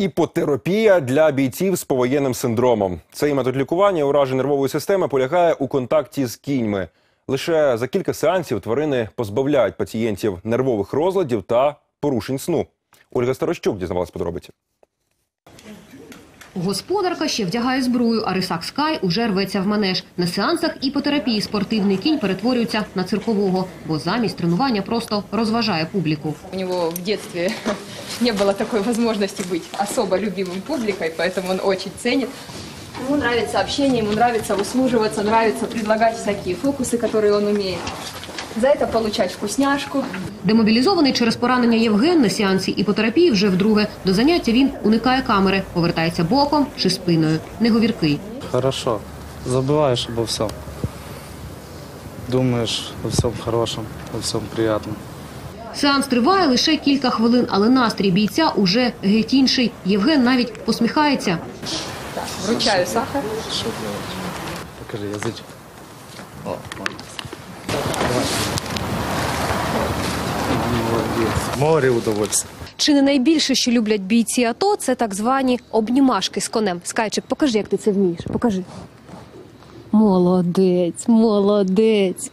Іпотерапія для бійців з повоєнним синдромом. Цей метод лікування уражень нервової системи полягає у контакті з кіньми. Лише за кілька сеансів тварини позбавляють пацієнтів нервових розладів та порушень сну. Ольга Старощук дізнавалась подробиці. Господарка ще вдягає зброю, а рисак Скай уже рветься в манеж. На сеансах іпотерапії спортивний кінь перетворюється на циркового, бо замість тренування просто розважає публіку. У него в детстве не было такой возможности быть особо любимым публикой, поэтому он очень ценит. Ему нравится общение, ему нравится услуживаться, нравится предлагать всякие фокусы, которые он умеет. За это получать вкусняшку. Демобілізований через поранення Євген на сеансі іпотерапії вже вдруге. До заняття він уникає камери, повертається боком чи спиною. Неговіркий. Хорошо. Забываешь обо всем. Думаешь о всем хорошем, о всем приятном. Сеанс триває лише кілька хвилин, але настрій бійця уже геть інший. Євген навіть посміхається. Так, вручаю сахар. Покажи язычок. О, молодец. Молодец. Море удовольствия. Чи не найбільше, що люблять бійці АТО, це так звані обнімашки з конем. Скайчик, покажи, як ти це вмієш. Покажи. Молодець, молодець.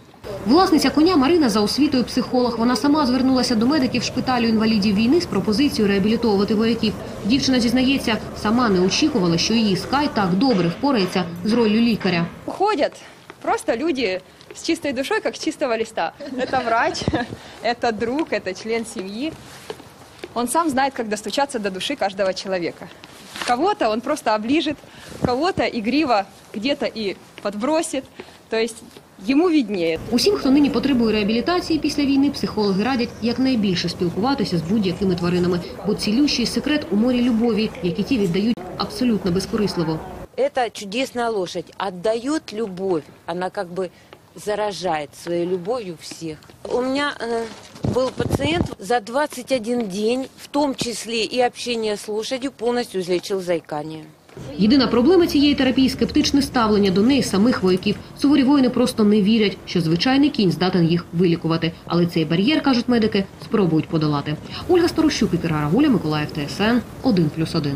Власниця коня Марина за освітою психолог. Вона сама звернулася до медиків шпиталю інвалідів війни з пропозицією реабілітовувати вояків. Дівчина зізнається, сама не очікувала, що її скай так добре впорається з роллю лікаря. Ходят просто люди с чистой душой, как с чистого листа. Это врач, это друг, это член семьи. Он сам знает, как достучаться до души каждого человека. Кого-то он просто оближет, кого-то игриво где-то и подбросит. То есть ему виднее. Усім, хто нині потребує реабілітації після війни, психологи радять якнайбільше спілкуватися з будь-якими тваринами, бо цілющий секрет у морі любові, які ті віддають абсолютно безкорисливо. Это чудесная лошадь. Отдает любовь. Она как бы заражает своей любовью всех. У меня э, был пациент за 21 день, в том числе и общение с лошадью, полностью излечил заикание. Єдина проблема цієї терапії скептичне ставлення до неї самих вояків. Суворі воїни просто не вірять, що звичайний кінь здатен їх вилікувати. Але цей бар'єр, кажуть медики, спробують подолати. Ольга Старощук, Ігор Гуля, Миколаїв, ТСН 1+,1.